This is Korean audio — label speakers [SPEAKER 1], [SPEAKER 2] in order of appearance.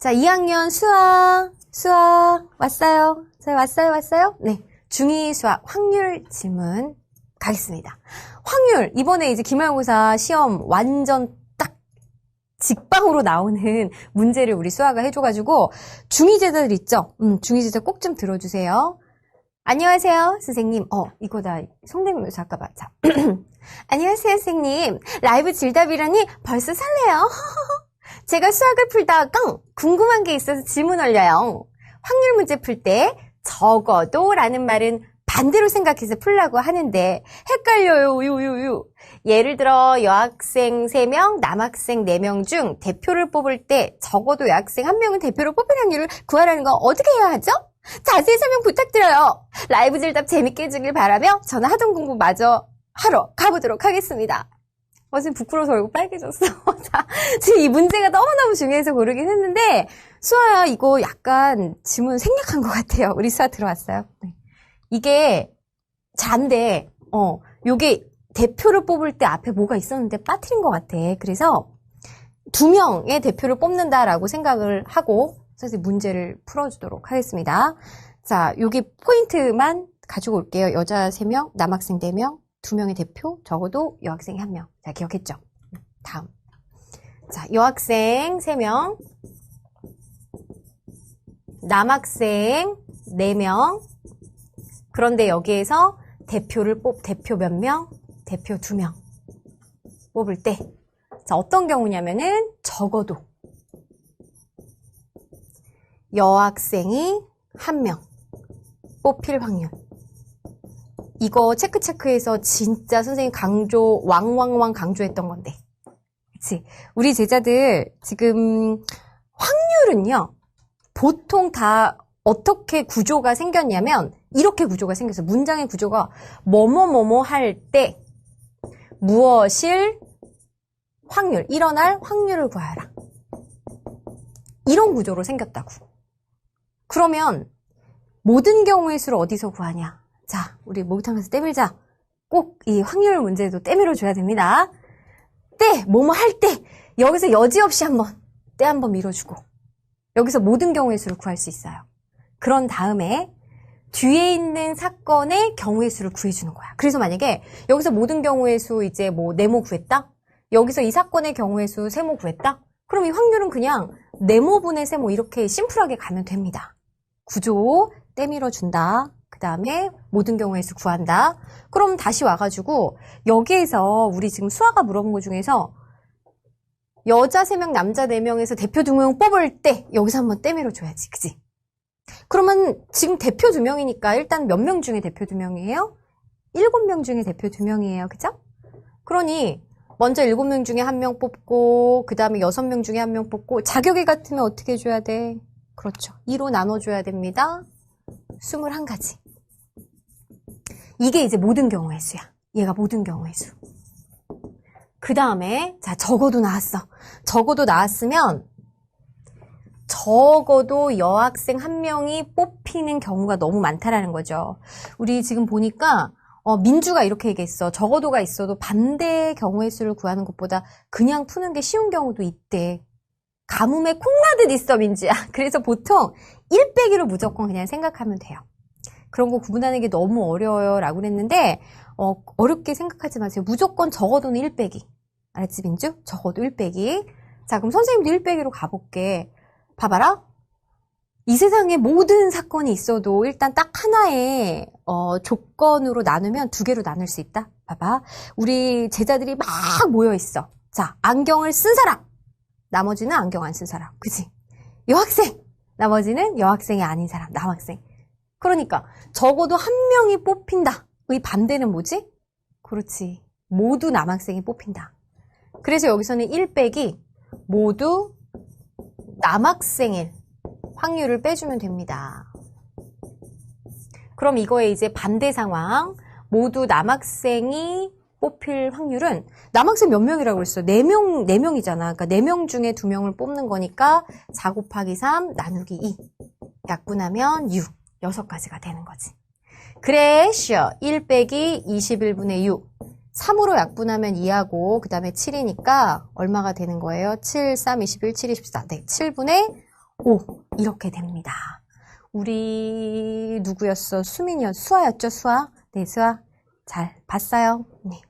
[SPEAKER 1] 자, 2학년 수학, 수학, 왔어요. 자, 왔어요, 왔어요? 네. 중2 수학 확률 질문 가겠습니다. 확률, 이번에 이제 기말고사 시험 완전 딱 직방으로 나오는 문제를 우리 수학가 해줘가지고, 중2 제자들 있죠? 음, 중2 제자 꼭 좀 들어주세요. 안녕하세요, 선생님. 어, 이거다. 송대문 잠깐만. 자. 안녕하세요, 선생님. 라이브 질답이라니 벌써 설레요. 제가 수학을 풀다가 궁금한 게 있어서 질문 올려요. 확률 문제 풀 때 적어도 라는 말은 반대로 생각해서 풀라고 하는데 헷갈려요. 유유유. 예를 들어 여학생 3명, 남학생 4명 중 대표를 뽑을 때 적어도 여학생 1명은 대표를 뽑을 확률을 구하라는 거 어떻게 해야 하죠? 자세히 설명 부탁드려요. 라이브 질답 재밌게 해주길 바라며 저는 하던 공부 마저 하러 가보도록 하겠습니다. 어, 지금 부끄러워서 얼굴 빨개졌어. 자, 지금 이 문제가 너무너무 중요해서 고르긴 했는데, 수아야, 이거 약간 질문 생략한 것 같아요. 우리 수아 들어왔어요. 네. 이게 잔데, 어, 요게 대표를 뽑을 때 앞에 뭐가 있었는데 빠뜨린 것 같아. 그래서 두 명의 대표를 뽑는다라고 생각을 하고, 선생님 문제를 풀어주도록 하겠습니다. 자, 여기 포인트만 가지고 올게요. 여자 3명, 남학생 4명, 두 명의 대표, 적어도 여학생이 한 명. 자, 기억했죠? 다음. 자, 여학생 3명, 남학생 4명, 그런데 여기에서 대표를 뽑, 대표 몇 명? 대표 2명. 뽑을 때. 자, 어떤 경우냐면은 적어도 여학생이 한 명 뽑힐 확률. 이거 체크체크해서 진짜 선생님 강조, 왕왕왕 강조했던 건데. 그치? 우리 제자들 지금 확률은요, 보통 다 어떻게 구조가 생겼냐면, 이렇게 구조가 생겼어요. 문장의 구조가 뭐뭐뭐뭐 할 때, 무엇일 확률, 일어날 확률을 구하라. 이런 구조로 생겼다고. 그러면 모든 경우의 수를 어디서 구하냐? 자, 우리 목욕탕 가서 떼밀자. 꼭 이 확률 문제도 떼밀어 줘야 됩니다. 때, 뭐뭐 할 때, 여기서 여지없이 한번, 때 한번 밀어주고, 여기서 모든 경우의 수를 구할 수 있어요. 그런 다음에, 뒤에 있는 사건의 경우의 수를 구해주는 거야. 그래서 만약에, 여기서 모든 경우의 수 이제 뭐, 네모 구했다? 여기서 이 사건의 경우의 수 세모 구했다? 그럼 이 확률은 그냥 네모분의 세모 이렇게 심플하게 가면 됩니다. 구조 떼밀어 준다. 그 다음에 모든 경우의 수 구한다. 그럼 다시 와가지고 여기에서 우리 지금 수아가 물어본 것 중에서 여자 3명, 남자 4명에서 대표 2명 뽑을 때 여기서 한번 떼밀어 줘야지. 그지? 그러면 지금 대표 2명이니까 일단 몇 명 중에 대표 2명이에요? 7명 중에 대표 2명이에요. 그죠? 그러니 먼저 7명 중에 1명 뽑고 그 다음에 6명 중에 1명 뽑고 자격이 같으면 어떻게 줘야 돼? 그렇죠. 2로 나눠줘야 됩니다. 21가지. 이게 이제 모든 경우의 수야. 얘가 모든 경우의 수. 그 다음에, 자, 적어도 나왔어. 적어도 나왔으면, 적어도 여학생 한 명이 뽑히는 경우가 너무 많다라는 거죠. 우리 지금 보니까, 어, 민주가 이렇게 얘기했어. 적어도가 있어도 반대의 경우의 수를 구하는 것보다 그냥 푸는 게 쉬운 경우도 있대. 가뭄에 콩나듯 있어, 민지야. 그래서 보통 1 빼기로 무조건 그냥 생각하면 돼요. 그런 거 구분하는 게 너무 어려워요. 라고 그랬는데, 어, 어렵게 생각하지 마세요. 무조건 적어도는 1 빼기. 알았지, 민주? 적어도 1 빼기. 자, 그럼 선생님도 1 빼기로 가볼게. 봐봐라. 이 세상에 모든 사건이 있어도 일단 딱 하나의 어, 조건으로 나누면 두 개로 나눌 수 있다. 봐봐. 우리 제자들이 막 모여 있어. 자, 안경을 쓴 사람. 나머지는 안경 안 쓴 사람. 그지? 여학생! 나머지는 여학생이 아닌 사람, 남학생. 그러니까 적어도 한 명이 뽑힌다. 의 반대는 뭐지? 그렇지. 모두 남학생이 뽑힌다. 그래서 여기서는 1 빼기 모두 남학생일 확률을 빼주면 됩니다. 그럼 이거에 이제 반대 상황 모두 남학생이 뽑힐 확률은 남학생 몇 명이라고 그랬어? 4명, 4명이잖아. 그러니까 4명 중에 2명을 뽑는 거니까 4 곱하기 3 나누기 2. 약분하면 6. 6가지가 되는 거지. 그래, 쉬어. 1 빼기 21분의 6. 3으로 약분하면 2하고 그 다음에 7이니까 얼마가 되는 거예요? 7, 3, 21, 7, 24. 네, 7분의 5 이렇게 됩니다. 우리 누구였어? 수민이었 수아였죠? 수아? 네, 수아 잘 봤어요. 네.